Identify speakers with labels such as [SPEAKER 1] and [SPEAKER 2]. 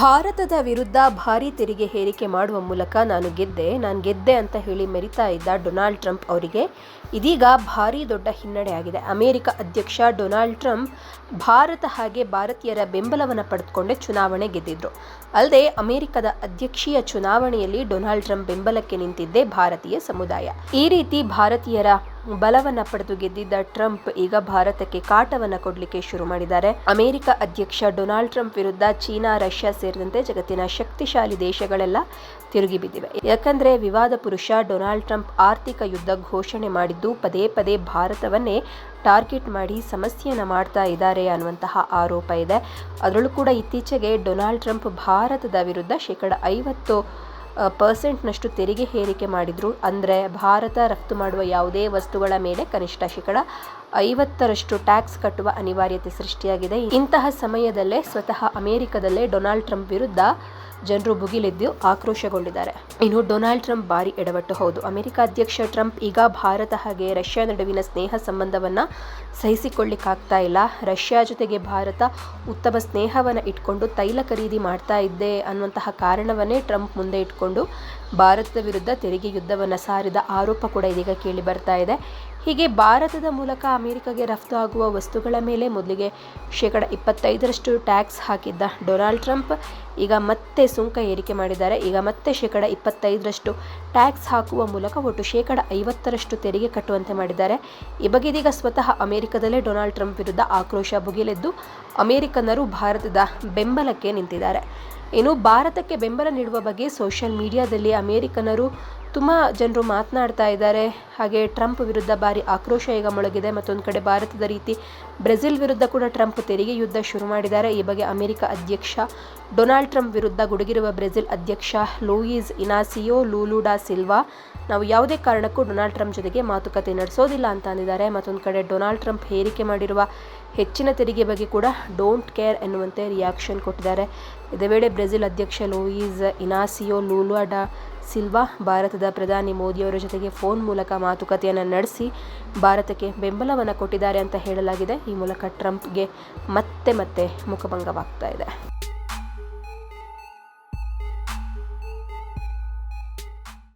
[SPEAKER 1] ಭಾರತದ ವಿರುದ್ಧ ಭಾರಿ ತೆರಿಗೆ ಹೇರಿಕೆ ಮಾಡುವ ಮೂಲಕ ನಾನು ಗೆದ್ದೆ ನಾನು ಗೆದ್ದೆ ಅಂತ ಹೇಳಿ ಮೆರಿತಾ ಇದ್ದ ಡೊನಾಲ್ಡ್ ಟ್ರಂಪ್ ಅವರಿಗೆ ಇದೀಗ ಭಾರಿ ದೊಡ್ಡ ಹಿನ್ನಡೆ ಆಗಿದೆ. ಅಮೆರಿಕ ಅಧ್ಯಕ್ಷ ಡೊನಾಲ್ಡ್ ಟ್ರಂಪ್ ಭಾರತ ಹಾಗೆ ಭಾರತೀಯರ ಬೆಂಬಲವನ್ನು ಪಡೆದುಕೊಂಡೇ ಚುನಾವಣೆ ಗೆದ್ದಿದ್ರು. ಅಲ್ಲದೆ ಅಮೆರಿಕದ ಅಧ್ಯಕ್ಷೀಯ ಚುನಾವಣೆಯಲ್ಲಿ ಡೊನಾಲ್ಡ್ ಟ್ರಂಪ್ ಬೆಂಬಲಕ್ಕೆ ನಿಂತಿದ್ದೆ ಭಾರತೀಯ ಸಮುದಾಯ. ಈ ರೀತಿ ಭಾರತೀಯರ ಬಲವನ್ನ ಪಡೆದು ಗೆದ್ದಿದ್ದ ಟ್ರಂಪ್ ಈಗ ಭಾರತಕ್ಕೆ ಕಾಟವನ್ನ ಕೊಡಲಿಕ್ಕೆ ಶುರು ಮಾಡಿದ್ದಾರೆ. ಅಮೆರಿಕ ಅಧ್ಯಕ್ಷ ಡೊನಾಲ್ಡ್ ಟ್ರಂಪ್ ವಿರುದ್ಧ ಚೀನಾ, ರಷ್ಯಾ ಸೇರಿದಂತೆ ಜಗತ್ತಿನ ಶಕ್ತಿಶಾಲಿ ದೇಶಗಳೆಲ್ಲ ತಿರುಗಿ ಬಿದ್ದಿವೆ. ಯಾಕಂದ್ರೆ ವಿವಾದ ಪುರುಷ ಡೊನಾಲ್ಡ್ ಟ್ರಂಪ್ ಆರ್ಥಿಕ ಯುದ್ಧ ಘೋಷಣೆ ಮಾಡಿದ್ದು ಪದೇ ಪದೇ ಭಾರತವನ್ನೇ ಟಾರ್ಗೆಟ್ ಮಾಡಿ ಸಮಸ್ಯೆಯನ್ನು ಮಾಡ್ತಾ ಇದ್ದಾರೆ ಅನ್ನುವಂತಹ ಆರೋಪ ಇದೆ. ಅದರಲ್ಲೂ ಕೂಡ ಇತ್ತೀಚೆಗೆ ಡೊನಾಲ್ಡ್ ಟ್ರಂಪ್ ಭಾರತದ ವಿರುದ್ಧ ಶೇಕಡ ಐವತ್ತು ಪರ್ಸೆಂಟ್ನಷ್ಟು ತೆರಿಗೆ ಹೇರಿಕೆ ಮಾಡಿದ್ರು. ಅಂದರೆ ಭಾರತ ರಫ್ತು ಮಾಡುವ ಯಾವುದೇ ವಸ್ತುಗಳ ಮೇಲೆ ಕನಿಷ್ಠ ಶೇಕಡ ಐವತ್ತರಷ್ಟು ಟ್ಯಾಕ್ಸ್ ಕಟ್ಟುವ ಅನಿವಾರ್ಯತೆ ಸೃಷ್ಟಿಯಾಗಿದೆ. ಇಂತಹ ಸಮಯದಲ್ಲೇ ಸ್ವತಃ ಅಮೆರಿಕದಲ್ಲೇ ಡೊನಾಲ್ಡ್ ಟ್ರಂಪ್ ವಿರುದ್ಧ ಜನರು ಭುಗಿಲೆದ್ದು ಆಕ್ರೋಶಗೊಂಡಿದ್ದಾರೆ. ಇನ್ನು ಡೊನಾಲ್ಡ್ ಟ್ರಂಪ್ ಭಾರಿ ಎಡವಟ್ಟು ಹೌದು. ಅಮೆರಿಕ ಅಧ್ಯಕ್ಷ ಟ್ರಂಪ್ ಈಗ ಭಾರತ ಹಾಗೆ ರಷ್ಯಾ ನಡುವಿನ ಸ್ನೇಹ ಸಂಬಂಧವನ್ನ ಸಹಿಸಿಕೊಳ್ಳಿಕ್ಕಾಗ್ತಾ ಇಲ್ಲ. ರಷ್ಯಾ ಜೊತೆಗೆ ಭಾರತ ಉತ್ತಮ ಸ್ನೇಹವನ್ನು ಇಟ್ಕೊಂಡು ತೈಲ ಖರೀದಿ ಮಾಡ್ತಾ ಇದ್ದೆ ಅನ್ನುವಂತಹ ಕಾರಣವನ್ನೇ ಟ್ರಂಪ್ ಮುಂದೆ ಇಟ್ಕೊಂಡು ಭಾರತದ ವಿರುದ್ಧ ತೆರಿಗೆ ಯುದ್ಧವನ್ನು ಸಾರಿದ ಆರೋಪ ಕೂಡ ಇದೀಗ ಕೇಳಿ ಬರ್ತಾ ಇದೆ. ಹೀಗೆ ಭಾರತದ ಮೂಲಕ ಅಮೆರಿಕಗೆ ರಫ್ತು ಆಗುವ ವಸ್ತುಗಳ ಮೇಲೆ ಮೊದಲಿಗೆ ಶೇಕಡ ಇಪ್ಪತ್ತೈದರಷ್ಟು ಟ್ಯಾಕ್ಸ್ ಹಾಕಿದ್ದ ಡೊನಾಲ್ಡ್ ಟ್ರಂಪ್. ಈಗ ಮತ್ತೆ ಸುಂಕ ಏರಿಕೆ ಮಾಡಿದ್ದಾರೆ. ಈಗ ಮತ್ತೆ ಶೇಕಡ ಇಪ್ಪತ್ತೈದರಷ್ಟು ಟ್ಯಾಕ್ಸ್ ಹಾಕುವ ಮೂಲಕ ಒಟ್ಟು ಶೇಕಡ ಐವತ್ತರಷ್ಟು ತೆರಿಗೆ ಕಟ್ಟುವಂತೆ ಮಾಡಿದ್ದಾರೆ. ಈ ಬಗ್ಗೆ ಇದೀಗ ಸ್ವತಃ ಅಮೆರಿಕದಲ್ಲೇ ಡೊನಾಲ್ಡ್ ಟ್ರಂಪ್ ವಿರುದ್ಧ ಆಕ್ರೋಶ ಭುಗಿಲೆದ್ದು ಅಮೆರಿಕನ್ನರು ಭಾರತದ ಬೆಂಬಲಕ್ಕೆ ನಿಂತಿದ್ದಾರೆ. ಇನ್ನು ಭಾರತಕ್ಕೆ ಬೆಂಬಲ ನೀಡುವ ಬಗ್ಗೆ ಸೋಷಿಯಲ್ ಮೀಡಿಯಾದಲ್ಲಿ ಅಮೇರಿಕನರು ತುಂಬ ಜನರು ಮಾತನಾಡ್ತಾ ಇದ್ದಾರೆ. ಹಾಗೆ ಟ್ರಂಪ್ ವಿರುದ್ಧ ಭಾರಿ ಆಕ್ರೋಶ ಈಗ ಮೊಳಗಿದೆ. ಮತ್ತೊಂದು ಕಡೆ ಭಾರತದ ರೀತಿ ಬ್ರೆಜಿಲ್ ವಿರುದ್ಧ ಕೂಡ ಟ್ರಂಪ್ ತೆರಿಗೆ ಯುದ್ಧ ಶುರು ಮಾಡಿದ್ದಾರೆ. ಈ ಬಗ್ಗೆ ಅಮೆರಿಕ ಅಧ್ಯಕ್ಷ ಡೊನಾಲ್ಡ್ ಟ್ರಂಪ್ ವಿರುದ್ಧ ಗುಡುಗಿರುವ ಬ್ರೆಜಿಲ್ ಅಧ್ಯಕ್ಷ Luiz Inacio Lula da Silva. ನಾವು ಯಾವುದೇ ಕಾರಣಕ್ಕೂ ಡೊನಾಲ್ಡ್ ಟ್ರಂಪ್ ಜೊತೆಗೆ ಮಾತುಕತೆ ನಡೆಸೋದಿಲ್ಲ ಅಂತ ಅಂದಿದ್ದಾರೆ. ಮತ್ತೊಂದು ಕಡೆ ಡೊನಾಲ್ಡ್ ಟ್ರಂಪ್ ಹೇರಿಕೆ ಮಾಡಿರುವ ಹೆಚ್ಚಿನ ತೆರಿಗೆ ಬಗ್ಗೆ ಕೂಡ ಡೋಂಟ್ ಕೇರ್ ಎನ್ನುವಂತೆ ರಿಯಾಕ್ಷನ್ ಕೊಟ್ಟಿದ್ದಾರೆ. ಇದೇ ವೇಳೆ ಬ್ರೆಜಿಲ್ ಅಧ್ಯಕ್ಷ ಲೂಯಿಸ್ ಇನಾಸಿಯೋ ಲೂಲುಡಾ ಸಿಲ್ವಾ, ಭಾರತದ ಪ್ರಧಾನಿ ಮೋದಿಯವರ ಜೊತೆಗೆ ಫೋನ್ ಮೂಲಕ ಮಾತುಕತೆಯನ್ನು ನಡೆಸಿ ಭಾರತಕ್ಕೆ ಬೆಂಬಲವನ್ನು ಕೊಟ್ಟಿದ್ದಾರೆ ಅಂತ ಹೇಳಲಾಗಿದೆ. ಈ ಮೂಲಕ ಟ್ರಂಪ್ಗೆ ಮತ್ತೆ ಮತ್ತೆ ಮುಖಭಂಗವಾಗ್ತಾ ಇದೆ.